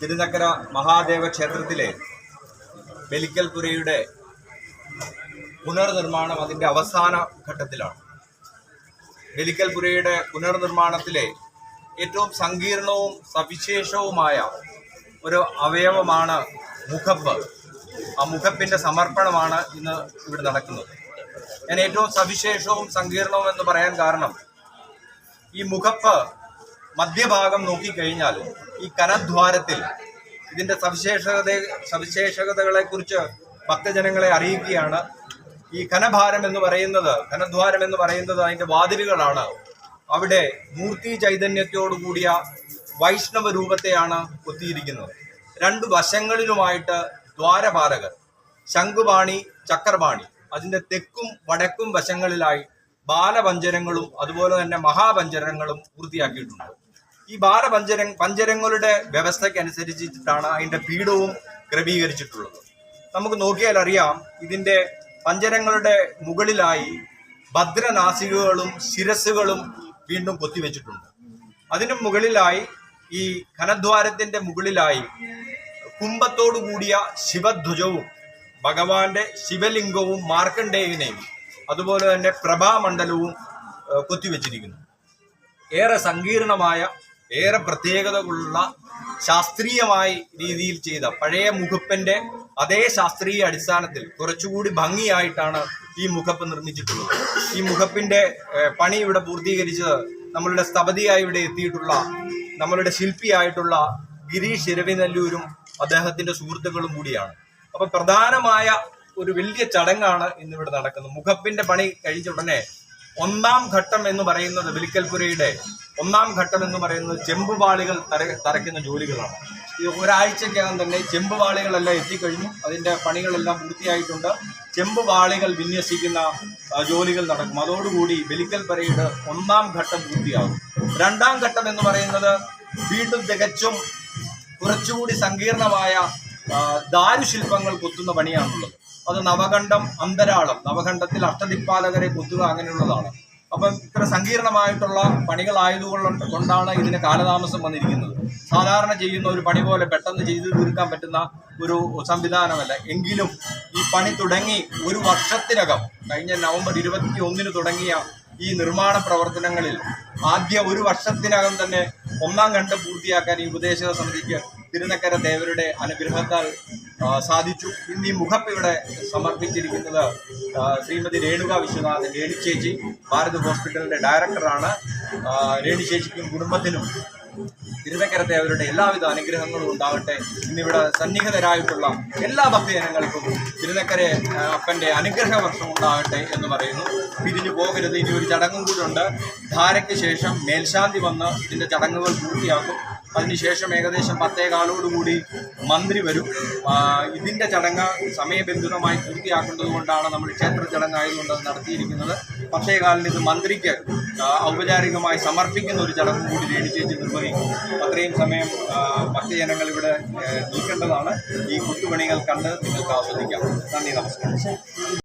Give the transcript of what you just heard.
തിരുനക്കര മഹാദേവ ക്ഷേത്രത്തിലെ ബലിക്കൽപുരയുടെ പുനർനിർമ്മാണം അതിന്റെ അവസാന ഘട്ടത്തിലാണ്. ബലിക്കൽപുരയുടെ പുനർനിർമ്മാണത്തിലെ ഏറ്റവും സങ്കീർണവും സവിശേഷവുമായ ഒരു അവയവമാണ് മുഖപ്പ്. ആ മുഖപ്പിന്റെ സമർപ്പണമാണ് ഇന്ന് ഇവിടെ നടക്കുന്നത്. ഞാൻ ഏറ്റവും സവിശേഷവും സങ്കീർണവും എന്ന് പറയാൻ കാരണം ഈ മുഖപ്പ് മധ്യഭാഗം നോക്കിക്കഴിഞ്ഞാൽ ഈ കനദ്വാരത്തിൽ ഇതിന്റെ സവിശേഷത സവിശേഷതകളെക്കുറിച്ച് ഭക്തജനങ്ങളെ അറിയിക്കുകയാണ്. ഈ കനഭാരം എന്ന് പറയുന്നത് കനദ്വാരം എന്ന് പറയുന്നത് അതിന്റെ വാതിലുകളാണ്. അവിടെ മൂർത്തി ചൈതന്യത്തോടു കൂടിയ വൈഷ്ണവ രൂപത്തെയാണ് കൊത്തിയിരിക്കുന്നത്. രണ്ട് വശങ്ങളിലുമായിട്ട് ദ്വാരപാലകർ ശംഖുപാണി ചക്രപാണി. അതിന്റെ തെക്കും വടക്കും വശങ്ങളിലായി ബാലപഞ്ചരങ്ങളും അതുപോലെ തന്നെ മഹാപഞ്ചരങ്ങളും പൂർത്തിയാക്കിയിട്ടുണ്ട്. ഈ ബാലപഞ്ചര പഞ്ചരങ്ങളുടെ വ്യവസ്ഥയ്ക്കനുസരിച്ചിട്ടാണ് അതിന്റെ പീഠവും ക്രമീകരിച്ചിട്ടുള്ളത്. നമുക്ക് നോക്കിയാൽ അറിയാം ഇതിന്റെ പഞ്ചരങ്ങളുടെ മുകളിലായി ഭദ്രനാസികകളും ശിരസുകളും വീണ്ടും കൊത്തിവെച്ചിട്ടുണ്ട്. അതിനു മുകളിലായി ഈ ഘനദ്വാരത്തിന്റെ മുകളിലായി കുംഭത്തോടു കൂടിയ ശിവധ്വജവും ഭഗവാന്റെ ശിവലിംഗവും മാർക്കണ്ഡേയനെയും അതുപോലെ തന്നെ പ്രഭാമണ്ഡലവും കൊത്തിവെച്ചിരിക്കുന്നു. ഏറെ സങ്കീർണമായ ഏറെ പ്രത്യേകതകളുള്ള ശാസ്ത്രീയമായി രീതിയിൽ ചെയ്ത പഴയ മുഖപ്പന്റെ അതേ ശാസ്ത്രീയ അടിസ്ഥാനത്തിൽ കുറച്ചുകൂടി ഭംഗിയായിട്ടാണ് ഈ മുഖപ്പ് നിർമ്മിച്ചിട്ടുള്ളത്. ഈ മുഖപ്പിന്റെ പണി ഇവിടെ പൂർത്തീകരിച്ചത് നമ്മളുടെ സ്ഥപതിയായി ഇവിടെ എത്തിയിട്ടുള്ള നമ്മളുടെ ശില്പിയായിട്ടുള്ള ഗിരീഷ് ഇരവിനെല്ലൂരും അദ്ദേഹത്തിന്റെ സുഹൃത്തുക്കളും കൂടിയാണ്. അപ്പൊ പ്രധാനമായ ഒരു വലിയ ചടങ്ങാണ് ഇന്നിവിടെ നടക്കുന്നത്. മുഖപ്പിന്റെ പണി കഴിഞ്ഞ ഉടനെ ഒന്നാം ഘട്ടം എന്ന് പറയുന്നത് വിലിക്കൽപുരയുടെ ഒന്നാം ഘട്ടം എന്ന് പറയുന്നത് ചെമ്പുപാളികൾ തര തറയ്ക്കുന്ന ജോലികളാണ്. ഈ ഒരാഴ്ചക്കകം തന്നെ ചെമ്പുപാളികളെല്ലാം എത്തിക്കഴിഞ്ഞു. അതിന്റെ പണികളെല്ലാം പൂർത്തിയായിട്ടുണ്ട്. ചെമ്പുപാളികൾ വിന്യസിക്കുന്ന ജോലികൾ നടക്കും. അതോടുകൂടി വെലിക്കൽപരയുടെ ഒന്നാം ഘട്ടം പൂർത്തിയാകും. രണ്ടാം ഘട്ടം എന്ന് പറയുന്നത് വീണ്ടും തികച്ചും കുറച്ചുകൂടി സങ്കീർണമായ ദാരുശില്പങ്ങൾ കൊത്തുന്ന പണിയാണുള്ളത്. അത് നവഖണ്ഡം അന്തരാളം. നവഖണ്ഡത്തിൽ അഷ്ടദിപ്പാലകരെ കൊത്തുക അങ്ങനെയുള്ളതാണ്. അപ്പം ഇത്ര സങ്കീർണമായിട്ടുള്ള പണികളായതുകൊണ്ട് കൊണ്ടാണ് ഇതിന് കാലതാമസം വന്നിരിക്കുന്നത്. സാധാരണ ചെയ്യുന്ന ഒരു പണി പോലെ പെട്ടെന്ന് ചെയ്തു തീർക്കാൻ പറ്റുന്ന ഒരു സംവിധാനമല്ല. എങ്കിലും ഈ പണി തുടങ്ങി ഒരു വർഷത്തിനകം കഴിഞ്ഞ നവംബർ ഇരുപത്തി ഒന്നിന് തുടങ്ങിയ ഈ നിർമ്മാണ പ്രവർത്തനങ്ങളിൽ ആദ്യ ഒരു വർഷത്തിനകം തന്നെ ഒന്നാം ഘട്ടം പൂർത്തിയാക്കാൻ ഈ ഉപദേശക സമിതിക്ക് തിരുനക്കര ദേവരുടെ അനുഗ്രഹത്താൽ സാധിച്ചു. ഇന്ന് ഈ മുഖപ്പ് ഇവിടെ സമർപ്പിച്ചിരിക്കുന്നത് ശ്രീമതി രേണുക വിശ്വനാഥൻ രേണുചേച്ചി ഭാരത് ഹോസ്പിറ്റലിന്റെ ഡയറക്ടറാണ്. രേണുചേച്ചിക്കും കുടുംബത്തിനും തിരുനക്കര അവരുടെ എല്ലാവിധ അനുഗ്രഹങ്ങളും ഉണ്ടാകട്ടെ ഇന്നിവിടെ സന്നിഹിതരായിട്ടുള്ള എല്ലാ ഭക്തജനങ്ങൾക്കും തിരുനക്കര അപ്പന്റെ അനുഗ്രഹ വർഷം ഉണ്ടാകട്ടെ എന്ന് പറയുന്നു. പിരിഞ്ഞു പോകരുത്. ഇനി ഒരു ചടങ്ങും കൂടി ഉണ്ട്. ധാരയ്ക്ക് ശേഷം മേൽശാന്തി വന്ന് ഇതിന്റെ ചടങ്ങുകൾ പൂർത്തിയാക്കും. അതിനുശേഷം ഏകദേശം പത്തേകാലോടുകൂടി മന്ത്രി വരും. ഇതിന്റെ ചടങ്ങ് സമയബന്ധിതമായി പൂർത്തിയാക്കേണ്ടതുകൊണ്ടാണ് നമ്മൾ ക്ഷേത്ര ചടങ്ങായതുകൊണ്ട് അത് നടത്തിയിരിക്കുന്നത്. പത്തേകാലിന് ഇത് മന്ത്രിക്ക് ഔപചാരികമായി സമർപ്പിക്കുന്ന ഒരു ചടങ്ങ് കൂടി രേണിച്ചേച്ച് നിർവഹിക്കും. അത്രയും സമയം ഭക്തജനങ്ങൾ ഇവിടെ നിൽക്കേണ്ടതാണ്. ഈ കൊത്തുപണികൾ കണ്ട് നിങ്ങൾക്ക് ആസ്വദിക്കാം. നന്ദി നമസ്കാരം.